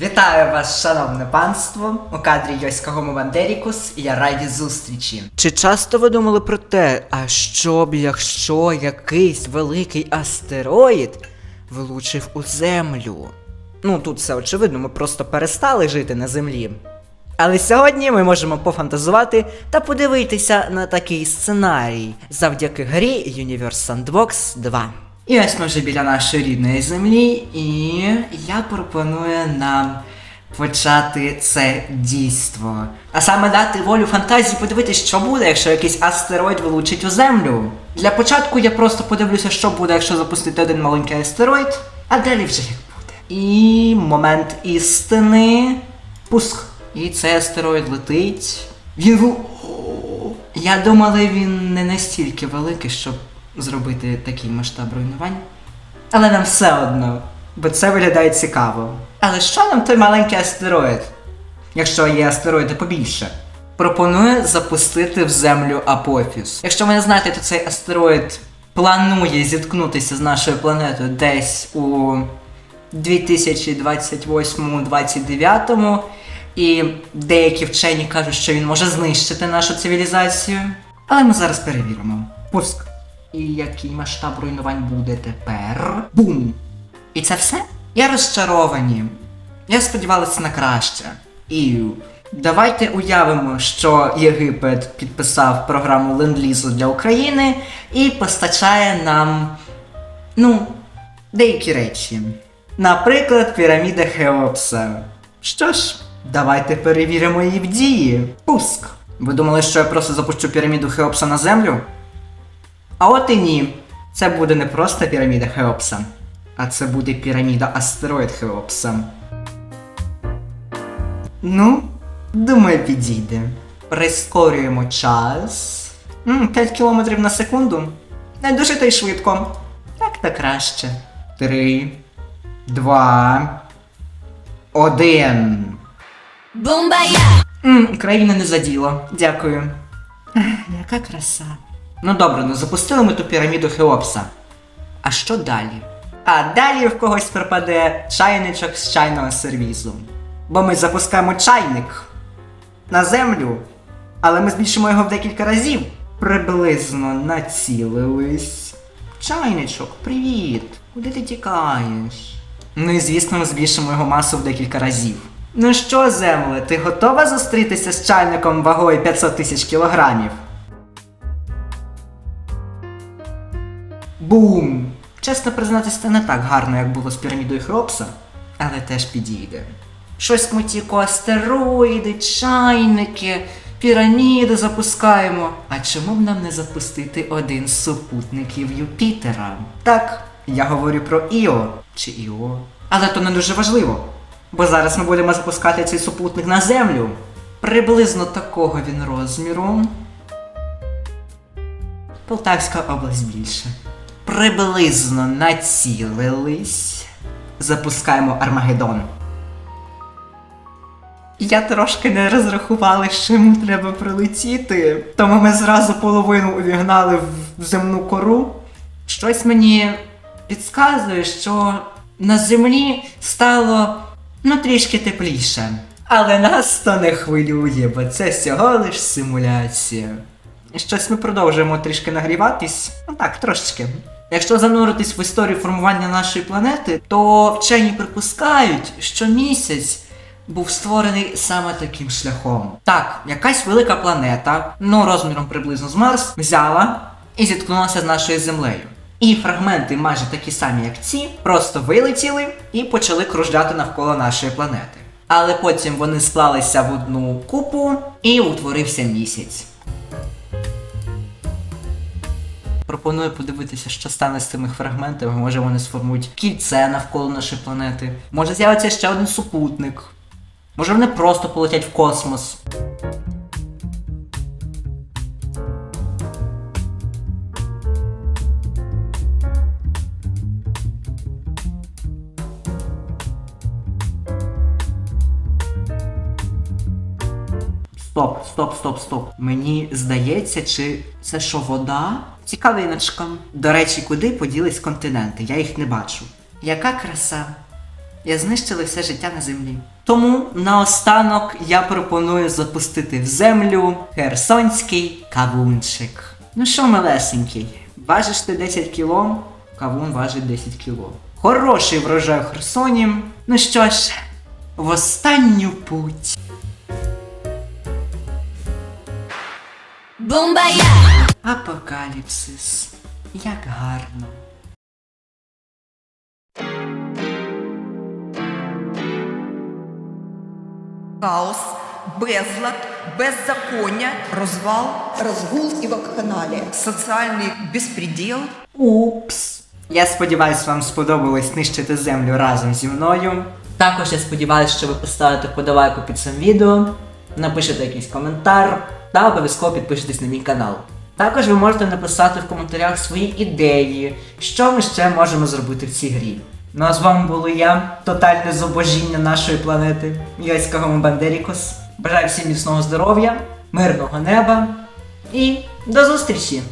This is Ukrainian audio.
Вітаю вас, шановне панство! У кадрі Йоська Гомовандерікус і я раді зустрічі. Чи часто ви думали про те, а що б якщо якийсь великий астероїд влучив у землю? Ну, тут все очевидно, ми просто перестали жити на землі. Але сьогодні ми можемо пофантазувати та подивитися на такий сценарій завдяки грі Universe Sandbox 2. І ось ми вже біля нашої рідної землі, і я пропоную нам почати це дійство. А саме дати волю фантазії подивитися, що буде, якщо якийсь астероїд влучить у землю. Для початку я просто подивлюся, що буде, якщо запустити один маленький астероїд, а далі вже як буде. І момент істини. Пуск. І цей астероїд летить. Він. Я думала, він не настільки великий, щоб зробити такий масштаб руйнувань. Але нам все одно, бо це виглядає цікаво. Але що нам той маленький астероїд? Якщо є астероїди побільше. Пропоную запустити в землю Апофіс. Якщо ви не знаєте, то цей астероїд планує зіткнутися з нашою планетою десь у 2028-29, і деякі вчені кажуть, що він може знищити нашу цивілізацію. Але ми зараз перевіримо. Пуск. І який масштаб руйнувань буде тепер? Бум! І це все? Я розчаровані. Я сподівалася на краще. І давайте уявимо, що Єгипет підписав програму ленд-лізу для України і постачає нам, ну, деякі речі. Наприклад, піраміда Хеопса. Що ж, давайте перевіримо її в дії. Пуск. Ви думали, що я просто запущу піраміду Хеопса на землю? А от і ні. Це буде не просто піраміда Хеопса, а це буде піраміда астероїд Хеопса. Ну, думаю, підійде. Прискорюємо час. М, 5 км на секунду. Не дуже та й швидко. Так та краще. Три, два, один. Бомбая! М, країна не заділо. Дякую. Ех, Яка краса. Ну добре, ну запустили ми ту піраміду Хеопса. А що далі? А далі в когось пропаде чайничок з чайного сервізу. Бо ми запускаємо чайник на землю, але ми збільшимо його в декілька разів. Приблизно націлились. Чайничок, привіт! Куди ти тікаєш? Ну і звісно, ми збільшимо його масу в декілька разів. Ну що, земле, ти готова зустрітися з чайником вагою 500 тисяч кілограмів? Бум! Чесно признатися, це не так гарно, як було з пірамідою Хропса, але теж підійде. Щось ми тільки астероїди, чайники, піраміди запускаємо. А чому б нам не запустити один з супутників Юпітера? Так, я говорю про Іо чи Іо. Але то не дуже важливо. Бо зараз ми будемо запускати цей супутник на Землю. Приблизно такого він розміру. Полтавська область більше. Приблизно націлились. Запускаємо Армагеддон. Я трошки не розрахувала, що йому треба прилетіти, тому ми зразу половину увігнали в земну кору. Щось мені підказує, що на землі стало ну трішки тепліше. Але нас то не хвилює, бо це всього лиш симуляція. Щось ми продовжуємо трішки нагріватись. Ну так, трошечки. Якщо зануритись в історію формування нашої планети, то вчені припускають, що місяць був створений саме таким шляхом. Так, якась велика планета, ну розміром приблизно з Марс, взяла і зіткнулася з нашою землею. І фрагменти, майже такі самі, як ці, просто вилетіли і почали кружляти навколо нашої планети. Але потім вони склалися в одну купу і утворився місяць. Пропоную подивитися, що стане з цими фрагментами. Може вони сформують кільце навколо нашої планети. Може з'явиться ще один супутник. Може вони просто полетять в космос. Стоп, стоп, стоп, стоп. Мені здається, чи це що вода? Цікавиночка. До речі, куди поділись континенти? Я їх не бачу. Яка краса. і знищили все життя на землі. Тому наостанок я пропоную запустити в землю херсонський кавунчик. Ну що, милесенький, важиш ти 10 кіло, кавун важить 10 кіло. Хороший врожай в Херсоні. Ну що ж, в останню путь. Бомбая! Апокаліпсис. Як гарно. Хаос, безлад, беззаконня, розвал, разгул и вакханалия. соціальний безпреділ. Упс. Я сподіваюся, вам сподобалось нищити землю разом зі мною. Також я сподіваюся, що ви поставите подавайку під цим відео, напишете якийсь коментар та обов'язково підпишитесь на мій канал. Також ви можете написати в коментарях свої ідеї, що ми ще можемо зробити в цій грі. Ну а з вами були я, тотальне зубожіння нашої планети, Йоська Бандерікос. Бажаю всім міцного здоров'я, мирного неба і до зустрічі!